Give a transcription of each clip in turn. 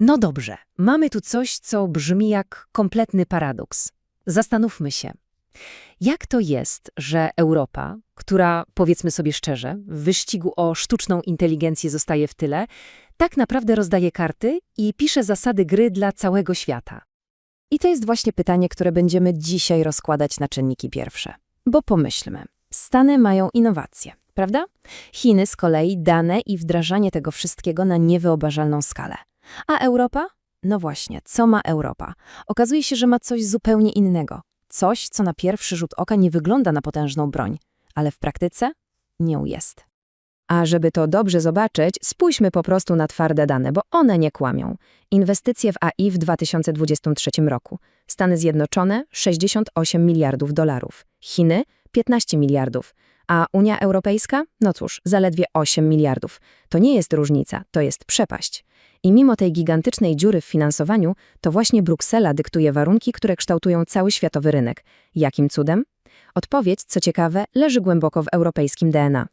No dobrze, mamy tu coś, co brzmi jak kompletny paradoks. Zastanówmy się. Jak to jest, że Europa, która, powiedzmy sobie szczerze, w wyścigu o sztuczną inteligencję zostaje w tyle, tak naprawdę rozdaje karty i pisze zasady gry dla całego świata? I to jest właśnie pytanie, które będziemy dzisiaj rozkładać na czynniki pierwsze. Bo pomyślmy, Stany mają innowacje, prawda? Chiny z kolei dane i wdrażanie tego wszystkiego na niewyobrażalną skalę. A Europa? No właśnie, co ma Europa? Okazuje się, że ma coś zupełnie innego. Coś, co na pierwszy rzut oka nie wygląda na potężną broń, ale w praktyce nią jest. A żeby to dobrze zobaczyć, spójrzmy po prostu na twarde dane, bo one nie kłamią. Inwestycje w AI w 2023 roku. Stany Zjednoczone 68 miliardów dolarów, Chiny 15 miliardów, a Unia Europejska? No cóż, zaledwie 8 miliardów. To nie jest różnica, to jest przepaść. I mimo tej gigantycznej dziury w finansowaniu, to właśnie Bruksela dyktuje warunki, które kształtują cały światowy rynek. Jakim cudem? Odpowiedź, co ciekawe, leży głęboko w europejskim DNA.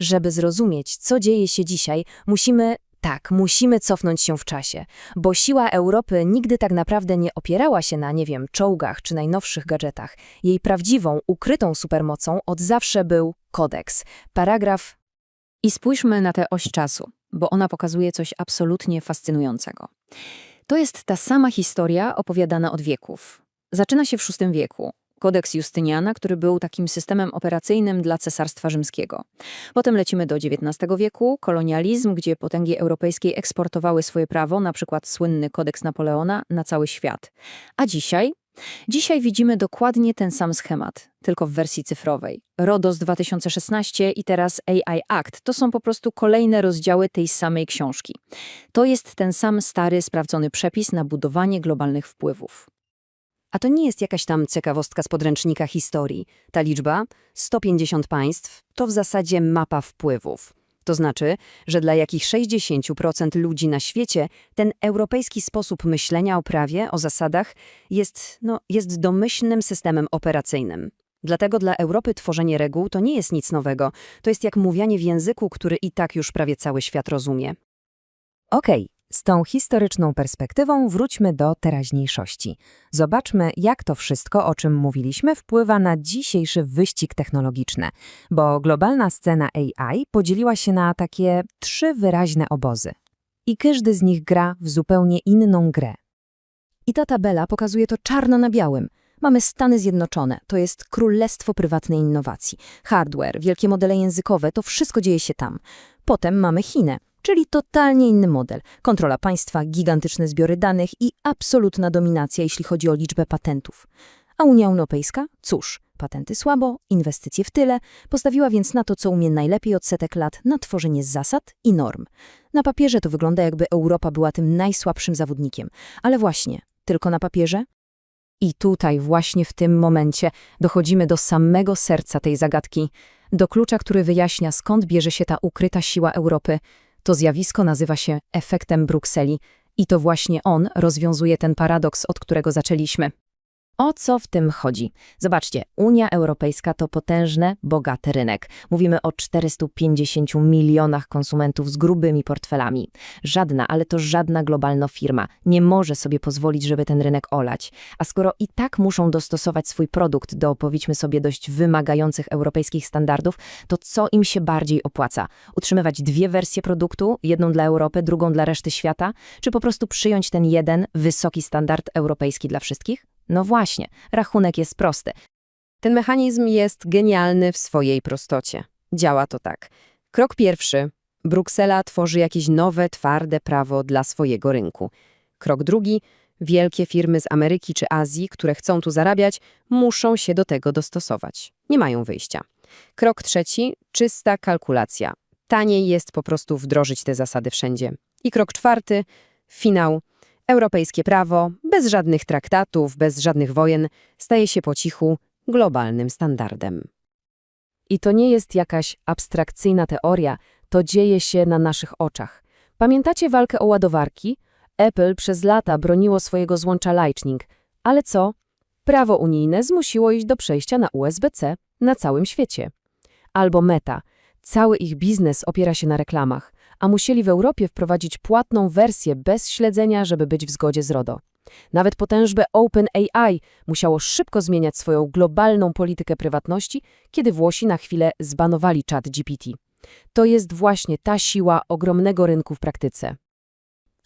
Żeby zrozumieć, co dzieje się dzisiaj, musimy, tak, musimy cofnąć się w czasie, bo siła Europy nigdy tak naprawdę nie opierała się na, nie wiem, czołgach czy najnowszych gadżetach. Jej prawdziwą, ukrytą supermocą od zawsze był kodeks, paragraf I spójrzmy na tę oś czasu, bo ona pokazuje coś absolutnie fascynującego. To jest ta sama historia opowiadana od wieków. Zaczyna się w VI wieku. Kodeks Justyniana, który był takim systemem operacyjnym dla Cesarstwa Rzymskiego. Potem lecimy do XIX wieku, kolonializm, gdzie potęgi europejskie eksportowały swoje prawo, na przykład słynny kodeks Napoleona, na cały świat. A dzisiaj? Dzisiaj widzimy dokładnie ten sam schemat, tylko w wersji cyfrowej. RODOS 2016 i teraz AI Act to są po prostu kolejne rozdziały tej samej książki. To jest ten sam stary, sprawdzony przepis na budowanie globalnych wpływów. A to nie jest jakaś tam ciekawostka z podręcznika historii. Ta liczba, 150 państw, to w zasadzie mapa wpływów. To znaczy, że dla jakich 60% ludzi na świecie ten europejski sposób myślenia o prawie, o zasadach jest, no, jest domyślnym systemem operacyjnym. Dlatego dla Europy tworzenie reguł to nie jest nic nowego. To jest jak mówianie w języku, który i tak już prawie cały świat rozumie. Okej, z tą historyczną perspektywą wróćmy do teraźniejszości. Zobaczmy, jak to wszystko, o czym mówiliśmy, wpływa na dzisiejszy wyścig technologiczny, bo globalna scena AI podzieliła się na takie trzy wyraźne obozy. I każdy z nich gra w zupełnie inną grę. I ta tabela pokazuje to czarno na białym. Mamy Stany Zjednoczone, to jest królestwo prywatnej innowacji. Hardware, wielkie modele językowe, to wszystko dzieje się tam. Potem mamy Chiny, czyli totalnie inny model. Kontrola państwa, gigantyczne zbiory danych i absolutna dominacja, jeśli chodzi o liczbę patentów. A Unia Europejska? Cóż, patenty słabo, inwestycje w tyle, postawiła więc na to, co umie najlepiej od setek lat, na tworzenie zasad i norm. Na papierze to wygląda, jakby Europa była tym najsłabszym zawodnikiem. Ale właśnie, tylko na papierze? I tutaj, właśnie w tym momencie, dochodzimy do samego serca tej zagadki, do klucza, który wyjaśnia, skąd bierze się ta ukryta siła Europy. To zjawisko nazywa się efektem Brukseli i to właśnie on rozwiązuje ten paradoks, od którego zaczęliśmy. O co w tym chodzi? Zobaczcie, Unia Europejska to potężny, bogaty rynek. Mówimy o 450 milionach konsumentów z grubymi portfelami. Żadna, ale to żadna globalna firma nie może sobie pozwolić, żeby ten rynek olać. A skoro i tak muszą dostosować swój produkt do, powiedzmy sobie, dość wymagających europejskich standardów, to co im się bardziej opłaca? Utrzymywać dwie wersje produktu, jedną dla Europy, drugą dla reszty świata, czy po prostu przyjąć ten jeden, wysoki standard europejski dla wszystkich? No właśnie, rachunek jest prosty. Ten mechanizm jest genialny w swojej prostocie. Działa to tak. Krok pierwszy. Bruksela tworzy jakieś nowe, twarde prawo dla swojego rynku. Krok drugi. Wielkie firmy z Ameryki czy Azji, które chcą tu zarabiać, muszą się do tego dostosować. Nie mają wyjścia. Krok trzeci. Czysta kalkulacja. Taniej jest po prostu wdrożyć te zasady wszędzie. I krok czwarty. Finał. Europejskie prawo, bez żadnych traktatów, bez żadnych wojen, staje się po cichu globalnym standardem. I to nie jest jakaś abstrakcyjna teoria, to dzieje się na naszych oczach. Pamiętacie walkę o ładowarki? Apple przez lata broniło swojego złącza Lightning, ale co? Prawo unijne zmusiło iść do przejścia na USB-C na całym świecie. Albo Meta. Cały ich biznes opiera się na reklamach, a musieli w Europie wprowadzić płatną wersję bez śledzenia, żeby być w zgodzie z RODO. Nawet potężne OpenAI musiało szybko zmieniać swoją globalną politykę prywatności, kiedy Włosi na chwilę zbanowali chat GPT. To jest właśnie ta siła ogromnego rynku w praktyce.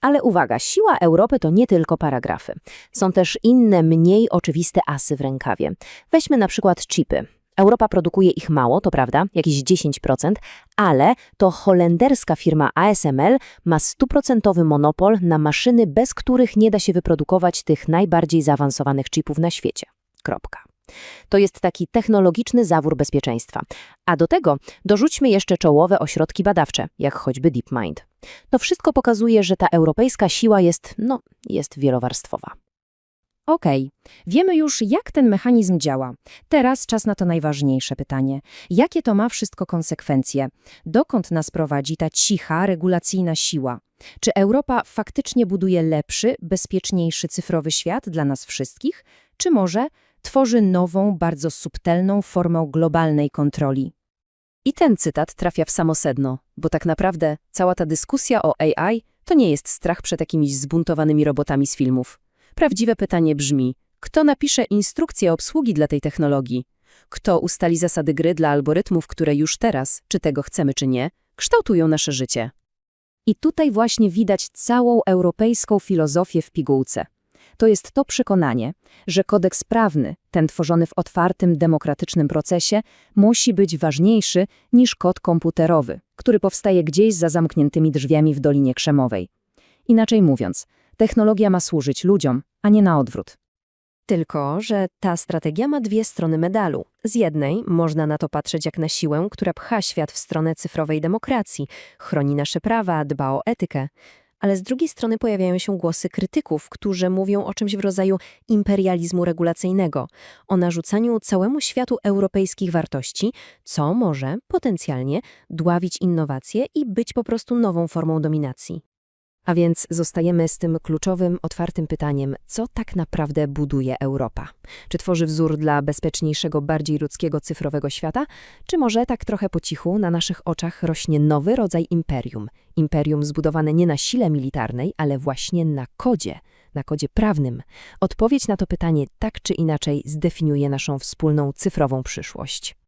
Ale uwaga, siła Europy to nie tylko paragrafy. Są też inne, mniej oczywiste asy w rękawie. Weźmy na przykład chipy. Europa produkuje ich mało, to prawda, jakieś 10%, ale to holenderska firma ASML ma stuprocentowy monopol na maszyny, bez których nie da się wyprodukować tych najbardziej zaawansowanych chipów na świecie. Kropka. To jest taki technologiczny zawór bezpieczeństwa. A do tego dorzućmy jeszcze czołowe ośrodki badawcze, jak choćby DeepMind. To wszystko pokazuje, że ta europejska siła jest, no, jest wielowarstwowa. Okej, wiemy już, jak ten mechanizm działa. Teraz czas na to najważniejsze pytanie. Jakie to ma wszystko konsekwencje? Dokąd nas prowadzi ta cicha, regulacyjna siła? Czy Europa faktycznie buduje lepszy, bezpieczniejszy cyfrowy świat dla nas wszystkich? Czy może tworzy nową, bardzo subtelną formę globalnej kontroli? I ten cytat trafia w samo sedno, bo tak naprawdę cała ta dyskusja o AI to nie jest strach przed jakimiś zbuntowanymi robotami z filmów. Prawdziwe pytanie brzmi, kto napisze instrukcję obsługi dla tej technologii? Kto ustali zasady gry dla algorytmów, które już teraz, czy tego chcemy czy nie, kształtują nasze życie? I tutaj właśnie widać całą europejską filozofię w pigułce. To jest to przekonanie, że kodeks prawny, ten tworzony w otwartym, demokratycznym procesie, musi być ważniejszy niż kod komputerowy, który powstaje gdzieś za zamkniętymi drzwiami w Dolinie Krzemowej. Inaczej mówiąc, technologia ma służyć ludziom, a nie na odwrót. Tylko, że ta strategia ma dwie strony medalu. Z jednej można na to patrzeć jak na siłę, która pcha świat w stronę cyfrowej demokracji, chroni nasze prawa, dba o etykę. Ale z drugiej strony pojawiają się głosy krytyków, którzy mówią o czymś w rodzaju imperializmu regulacyjnego, o narzucaniu całemu światu europejskich wartości, co może potencjalnie dławić innowacje i być po prostu nową formą dominacji. A więc zostajemy z tym kluczowym, otwartym pytaniem, co tak naprawdę buduje Europa? Czy tworzy wzór dla bezpieczniejszego, bardziej ludzkiego, cyfrowego świata? Czy może tak trochę po cichu na naszych oczach rośnie nowy rodzaj imperium? Imperium zbudowane nie na sile militarnej, ale właśnie na kodzie, na kodzie prawnym. Odpowiedź na to pytanie tak czy inaczej zdefiniuje naszą wspólną cyfrową przyszłość.